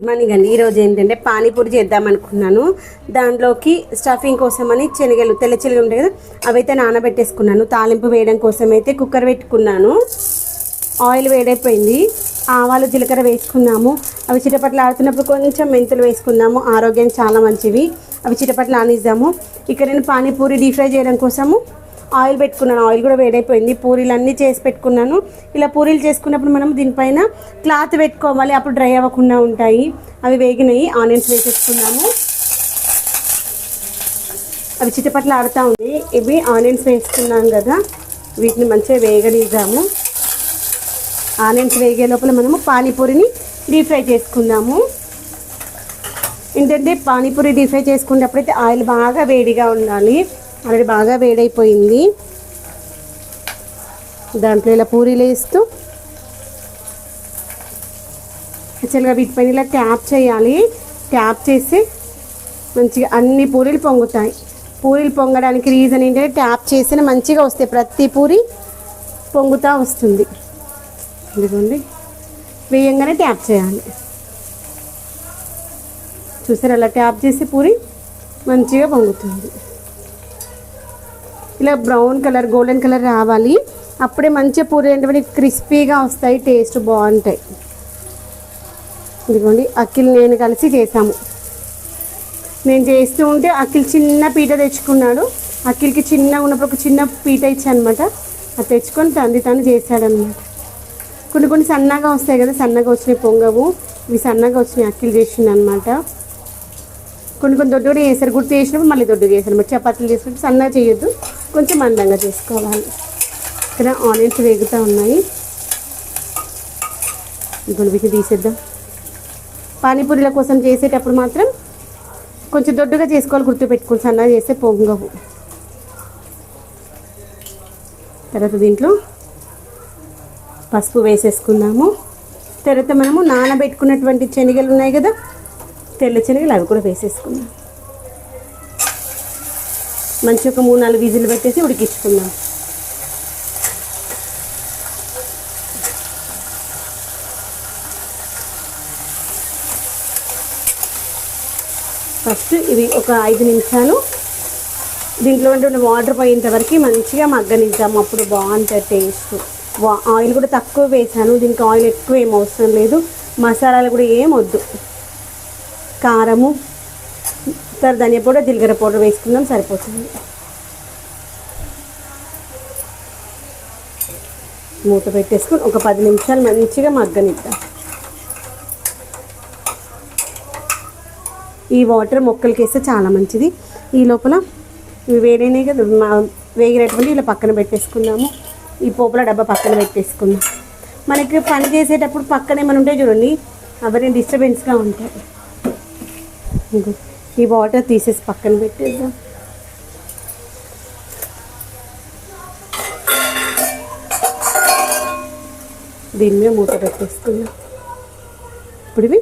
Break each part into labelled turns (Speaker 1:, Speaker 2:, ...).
Speaker 1: Good morning అండి ఈరోజు ఏంటంటే పానీపూరి చేద్దాం అనుకున్నాను. దాంట్లోకి స్టఫింగ్ కోసం అని శనగలు తెల్ల శనగలు ఉంటాయి కదా అవైతే నానబెట్టేసుకున్నాను. తాలింపు వేయడం కోసం అయితే కుక్కర్ పెట్టుకున్నాను. ఆయిల్ వేడైపోయింది. ఆవాలు జీలకర్ర వేసుకున్నాము. అవి చిటపట్లు ఆడుతున్నప్పుడు కొంచెం మెంతులు వేసుకున్నాము. ఆరోగ్యం చాలా మంచివి. అవి చిటపట్లు ఆనిద్దాము ఇక్కడ నేను పానీపూరి డీప్ ఫ్రై చేయడం కోసము ఆయిల్ పెట్టుకున్నాను. ఆయిల్ కూడా వేడైపోయింది. పూరీలు అన్నీ చేసి పెట్టుకున్నాను. ఇలా పూరీలు చేసుకున్నప్పుడు మనం దీనిపైన క్లాత్ పెట్టుకోవాలి. అప్పుడు డ్రై అవ్వకుండా ఉంటాయి. అవి వేగినాయి. ఆనియన్స్ వేసేసుకున్నాము. అవి చిటపట్లు ఆడుతూ ఉంది. ఇవి ఆనియన్స్ వేసుకున్నాం కదా. వీటిని మంచిగా వేగడీద్దాము ఆనియన్స్ వేగే లోపల మనము పానీపూరిని డీప్ ఫ్రై చేసుకుందాము. ఏంటంటే పానీపూరి డీప్ ఫ్రై చేసుకునేటప్పుడైతే ఆయిల్ బాగా వేడిగా ఉండాలి. ఆల్రెడీ బాగా వేడైపోయింది. దాంట్లో ఇలా పూరీలు వేస్తూ యాక్చువల్గా వీటిపైన ఇలా ట్యాప్ చేయాలి. ట్యాప్ చేసి మంచిగా అన్ని పూరీలు పొంగుతాయి. పూరీలు పొంగడానికి రీజన్ ఏంటంటే ట్యాప్ చేసిన మంచిగా వస్తాయి. ప్రతి పూరి పొంగుతూ వస్తుంది. ఎందుకండి వేయంగానే ట్యాప్ చేయాలి. చూసారు? అలా ట్యాప్ చేసి పూరి మంచిగా పొంగుతుంది. ఇలా బ్రౌన్ కలర్ గోల్డెన్ కలర్ రావాలి. అప్పుడే మంచిగా పూరి ఏంటంటే క్రిస్పీగా వస్తాయి టేస్ట్ బాగుంటాయి. ఇదిగోండి అఖిల్ నేను కలిసి చేసాము. నేను చేస్తూ ఉంటే అఖిల్ చిన్న పీట తెచ్చుకున్నాడు. అఖిల్కి చిన్నగా ఉన్నప్పుడు ఒక చిన్న పీట ఇచ్చానమాట. అది తెచ్చుకొని తంది తను చేశాడనమాట. కొన్ని కొన్ని సన్నగా వస్తాయి కదా సన్నగా వచ్చినాయి పొంగవు. ఇవి సన్నగా వచ్చినాయి అక్కిలు చేసింది అనమాట కొన్ని కొన్ని దొడ్డు చేస్తారు గుర్తు చేసినప్పుడు మళ్ళీ దొడ్డు చేశారు. చపాతీలు చేసుకుంటే సన్నగా చేయొద్దు. కొంచెం మందంగా చేసుకోవాలి. ఇక్కడ ఆనియన్స్ వేగుతూ ఉన్నాయి. ఇప్పుడు తీసేద్దాం. పానీపూరీల కోసం చేసేటప్పుడు మాత్రం కొంచెం దొడ్డుగా చేసుకోవాలి గుర్తు పెట్టుకోవాలి సన్నగా చేస్తే పొంగవు. తర్వాత దీంట్లో పసుపు వేసేసుకుందాము. తర్వాత మనము నానబెట్టుకున్నటువంటి శనగలు ఉన్నాయి కదా తెల్ల శనగలు అవి కూడా వేసేసుకుందాం. మంచి ఒక మూడు నాలుగు విజిల్ పెట్టేసి ఉడికించుకుందాం. ఫస్ట్ ఇవి ఒక ఐదు నిమిషాలు. దీంట్లో ఉండే వాటర్ పోయేంత వరకు మంచిగా మగ్గనిద్దాము అప్పుడు బాగుంటుంది టేస్ట్. వా- ఆయిల్ కూడా తక్కువ వేసాను. దీనికి ఆయిల్ ఎక్కువ ఏం అవసరం లేదు. మసాలాలు కూడా ఏం వద్దు. కారము సార్ ధనియా పౌడర్ జీలకర్ర పౌడర్ వేసుకుందాం సరిపోతుంది. మూత పెట్టేసుకుని ఒక పది నిమిషాలు మంచిగా మగ్గనిద్దాం. ఈ వాటర్ మొక్కలకి వేస్తే చాలా మంచిది. ఈ లోపల ఇవి కదా వేగినటువంటి ఇలా పక్కన పెట్టేసుకున్నాము ఈ పోపుల డబ్బా పక్కన పెట్టేసుకుందాం. మనకి పని చేసేటప్పుడు పక్కన ఏమైనా ఉంటాయి చూడండి అవన్నీ డిస్టర్బెన్స్గా ఉంటాయి. ఇంకా ఈ వాటర్ తీసేసి పక్కన పెట్టేద్దాం. దీని మీద మూత పెట్టేసుకుందాం ఇప్పుడు ఇవి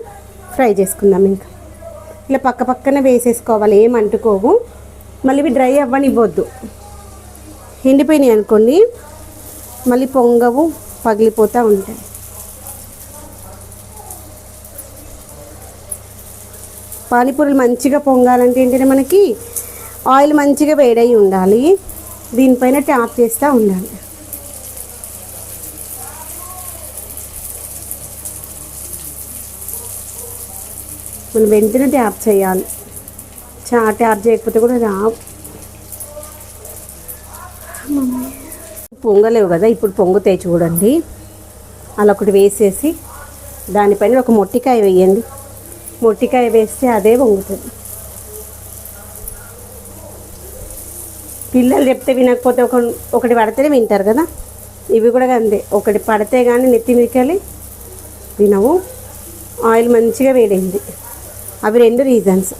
Speaker 1: ఫ్రై చేసుకుందాం ఇంకా. ఇలా పక్క పక్కన వేసేసుకోవాలి ఏం అంటుకోవు. మళ్ళీ ఇవి డ్రై అవ్వనివ్వద్దు. ఎండిపోయినాయి అనుకోండి మళ్ళీ పొంగవు పగిలిపోతూ ఉంటాయి. పానీపూరీలు మంచిగా పొంగాలంటే ఏంటంటే మనకి ఆయిల్ మంచిగా వేడై ఉండాలి. దీనిపైన ట్యాప్ చేస్తూ ఉండాలి. మనం వెంటనే ట్యాప్ చేయాలి. చా ట్యాప్ చేయకపోతే కూడా రావు. పొంగలేవు కదా ఇప్పుడు పొంగుతాయి చూడండి. అలా ఒకటి వేసేసి దానిపైన ఒక మొట్టికాయ వేయండి. మొట్టికాయ వేస్తే అదే వంగుతుంది. పిల్లలు చెప్తే వినకపోతే ఒక ఒకటి పడితేనే వింటారు కదా? ఇవి కూడా అంతే. ఒకటి పడితే కానీ నెత్తి మీదకెళ్ళి వినవు. ఆయిల్ మంచిగా వేడైంది. అవి రెండు రీజన్స్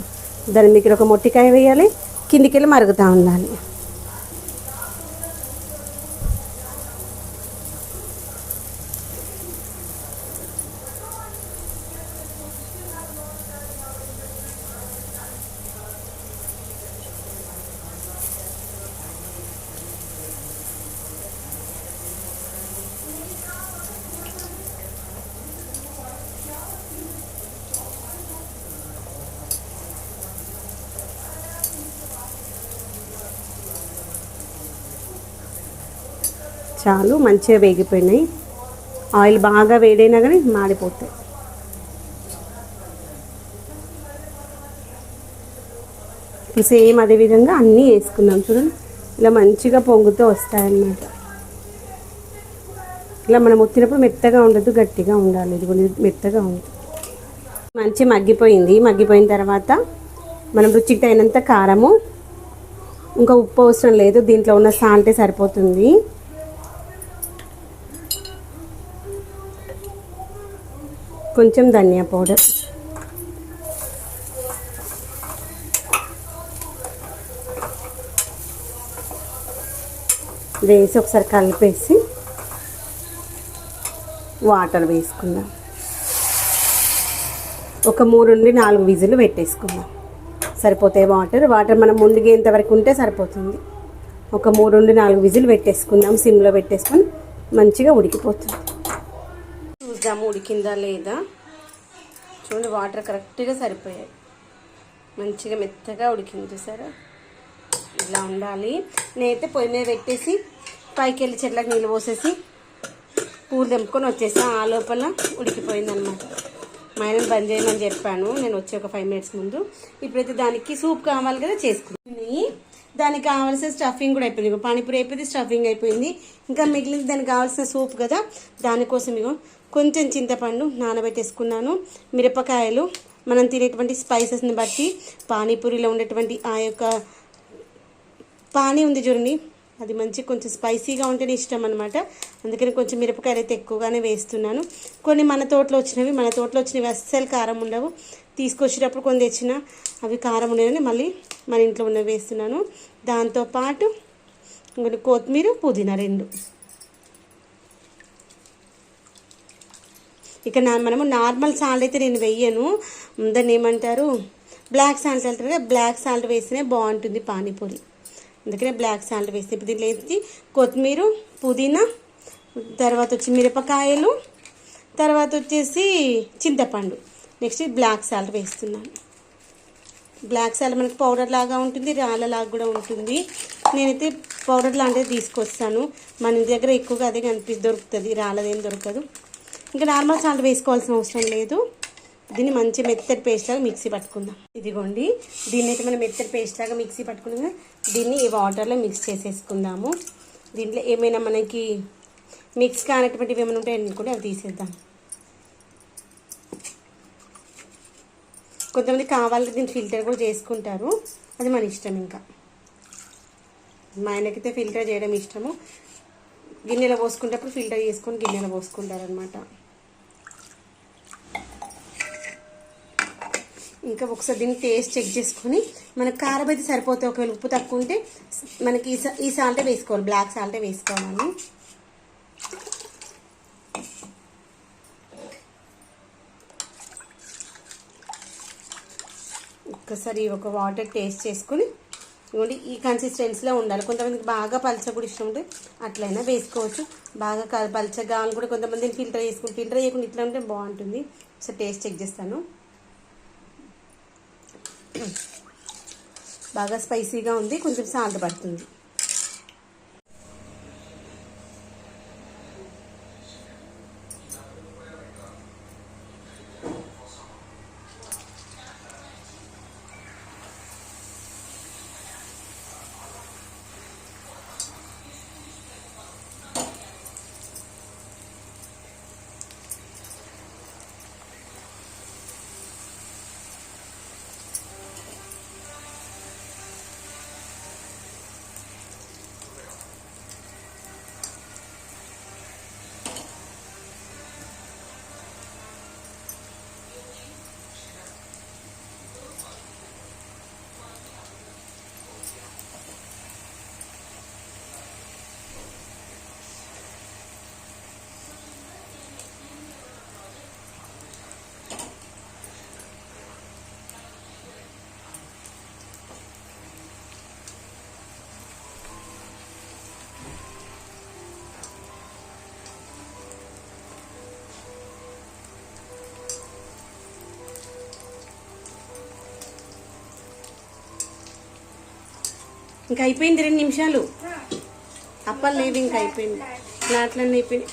Speaker 1: దాని మీకు ఒక మొట్టికాయ వేయాలి కిందికి వెళ్ళి మరుగుతూ ఉండాలి. చాలు మంచిగా వేగిపోయినాయి. ఆయిల్ బాగా వేడైనా కానీ మాడిపోతాయి. ఇప్పుడు సేమ్ అదే విధంగా అన్నీ వేసుకున్నాం చూడండి. ఇలా మంచిగా పొంగుతూ వస్తాయన్నమాట. ఇలా మనం ఒత్తినప్పుడు మెత్తగా ఉండదు గట్టిగా ఉండాలి. ఇది కూడా మెత్తగా ఉంది. మంచి మగ్గిపోయింది. మగ్గిపోయిన తర్వాత మనం రుచికి తగినంత కారము ఇంకా ఉప్పు అవసరం లేదు. దీంట్లో ఉన్న సాల్టే సరిపోతుంది. కొంచెం ధనియా పౌడర్. వేసి ఒకసారి కలిపేసి వాటర్ వేసుకుందాం. ఒక మూడు నుండి నాలుగు విజులు పెట్టేసుకుందాం. సరిపోతాయి వాటర్ వాటర్ మనం ముందుగేంత వరకు ఉంటే సరిపోతుంది. ఒక మూడు నుండి నాలుగు విజులు పెట్టేసుకుందాం సిమ్లో పెట్టేసుకొని మంచిగా ఉడికిపోతుంది. చూద్దాము ఉడికిందా లేదా? చూడండి వాటర్ కరెక్ట్గా సరిపోయాయి. మంచిగా మెత్తగా ఉడికింది చూసారా? ఇలా ఉండాలి. నేనైతే పొయ్యి మీద పెట్టేసి పైకి వెళ్ళి చెట్లకు నీళ్ళు పోసేసి పూలు తెంపుకొని వచ్చేసా. ఆ లోపల ఉడికిపోయిందనమాట మా ఆయన బంద్ చేయమని చెప్పాను. నేను వచ్చి ఒక ఫైవ్ మినిట్స్ ముందు. ఇప్పుడైతే దానికి సూప్ కావాలి కదా చేసుకుని దానికి కావాల్సిన స్టఫింగ్ కూడా అయిపోయింది. పానీపూరి అయిపోయింది స్టఫింగ్ అయిపోయింది. ఇంకా మిగిలింది దానికి కావాల్సిన సూప్ కదా దానికోసం ఇగో కొంచెం చింతపండు నానబెట్టేసుకున్నాను. మిరపకాయలు మనం తినేటువంటి స్పైసెస్ని బట్టి పానీపూరిలో ఉండేటువంటి ఆ యొక్క పానీ ఉంది చూడండి అది మంచి కొంచెం స్పైసీగా ఉంటేనే ఇష్టం అనమాట అందుకని కొంచెం మిరపకాయలు అయితే ఎక్కువగానే వేస్తున్నాను. కొన్ని మన తోటలో వచ్చినవి మన తోటలో వచ్చినవి అస్సలు కారం ఉండవు. తీసుకొచ్చేటప్పుడు కొన్ని తెచ్చిన అవి కారం ఉండేదని మళ్ళీ మన ఇంట్లో ఉన్నవి వేస్తున్నాను. దాంతోపాటు ఇంకొన్ని కొత్తిమీర పుదీనా రెండు. ఇక నా మనము నార్మల్ సాల్ట్ అయితే నేను వెయ్యను దాన్ని ఏమంటారు? బ్లాక్ సాల్ట్ అంటారు బ్లాక్ సాల్ట్ వేస్తేనే బాగుంటుంది పానీపూరి. అందుకనే బ్లాక్ సాల్ట్ వేస్తే ఇప్పుడు దీంట్లో వేసి కొత్తిమీర పుదీనా తర్వాత వచ్చి మిరపకాయలు తర్వాత వచ్చేసి చింతపండు. నెక్స్ట్ బ్లాక్ సాల్ట్ వేస్తున్నాను. బ్లాక్ సాల్ట్ మనకి పౌడర్ లాగా ఉంటుంది రాళ్ళలాగా కూడా ఉంటుంది. నేనైతే పౌడర్ లాంటిది తీసుకొస్తాను. మన ఇంటి దగ్గర ఎక్కువగా అదే కనిపి దొరుకుతుంది. రాళ్ళదేం దొరకదు. ఇంకా నార్మల్ సాల్ట్ వేసుకోవాల్సిన అవసరం లేదు. దీన్ని మంచి మెత్తటి పేస్ట్ లాగా మిక్సీ పట్టుకుందాం. ఇదిగోండి దీన్ని అయితే మనం మెత్తటి పేస్ట్ లాగా మిక్సీ పట్టుకున్నాం. దీన్ని ఈ వాటర్లో మిక్స్ చేసేసుకుందాము. దీంట్లో ఏమైనా మనకి మిక్స్ కానటువంటివి ఏమైనా ఉంటాయని కూడా అవి తీసేద్దాం. కొంతమంది కావాలంటే దీన్ని ఫిల్టర్ కూడా చేసుకుంటారు. అది మన ఇష్టం ఇంకా. మా ఆయనకైతే ఫిల్టర్ చేయడం ఇష్టము. గిన్నెలో పోసుకునేటప్పుడు ఫిల్టర్ చేసుకొని గిన్నెలో పోసుకుంటారు ఇంకా ఒకసారి దీన్ని టేస్ట్ చెక్ చేసుకొని మనకు కారం అయితే సరిపోతే ఒకవేళ ఉప్పు తక్కువ ఉంటే మనకి ఈ సా- ఈ సాల్టే వేసుకోవాలి. బ్లాక్ సాల్టే వేసుకోవాలి. ఒక్కసారి ఒక వాటర్ టేస్ట్ చేసుకొని ఇవ్వండి. ఈ కన్సిస్టెన్సీలో ఉండాలి. కొంతమందికి బాగా పల్చ కూడా ఇష్టం ఉంటే అట్లయినా వేసుకోవచ్చు. బాగా క- పల్చగా కావాలని కూడా కొంతమందిని ఫిల్టర్ చేసుకుని ఫిల్టర్ చేయకుండా ఇట్లా ఉంటే బాగుంటుంది. ఒకసారి టేస్ట్ చెక్ చేస్తాను. బాగా స్పైసీగా ఉంది కొంచెం సాల్ట్ పడుతుంది. ఇంకా అయిపోయింది రెండు నిమిషాలు. అప్పలు లేదు ఇంకా అయిపోయింది. క్లాత్లన్నీ అయిపోయింది.